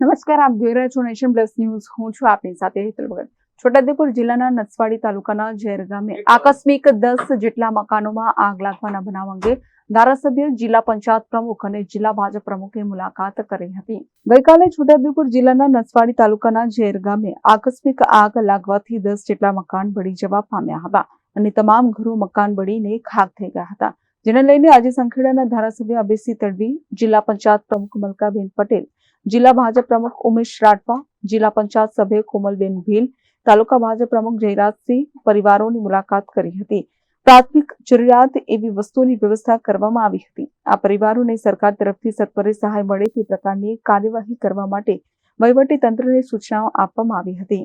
નમસ્કાર, આપ જોઈ રહ્યા છો નેશન પ્લસ ન્યૂઝ. હું છું આપની સાથે હેતલ ભગત. છોટાઉદેપુર જિલ્લાના નસવાડી તાલુકાના ઝેર ગામે આકસ્મિક દસ જેટલા મકાનોમાં આગ લાગવાના બનાવ અંગે ધારાસભ્ય, જિલ્લા પંચાયત પ્રમુખ અને જિલ્લા ભાજપ પ્રમુખે મુલાકાત કરી હતી. ગઈકાલે છોટાઉદેપુર જિલ્લાના નસવાડી તાલુકાના ઝેર ગામે આકસ્મિક આગ લાગવાથી દસ જેટલા મકાન બળી જવા પામ્યા હતા અને તમામ ઘરો મકાન બળીને ખાક થઈ ગયા હતા. જેને લઈને આજે સંખેડાના ધારાસભ્ય અભયસિંહ તડવી, જિલ્લા પંચાયત પ્રમુખ મલકાબેન પટેલ જિલ્લા ભાજપ પ્રમુખ ઉમેશ રાઠવા, જિલ્લા પંચાયત સભ્ય કોમલબેન ભીલ, તાલુકા ભાજપ પ્રમુખ જયરાજસિંહ પરિવારોની મુલાકાત કરી હતી. પ્રાથમિક જરૂરિયાત એવી વસ્તુની વ્યવસ્થા કરવામાં આવી હતી. આ પરિવારોને સરકાર તરફથી સત્વરે સહાય મળે તે પ્રકારની કાર્યવાહી કરવા માટે વહીવટી તંત્રને સૂચનાઓ આપવામાં આવી હતી.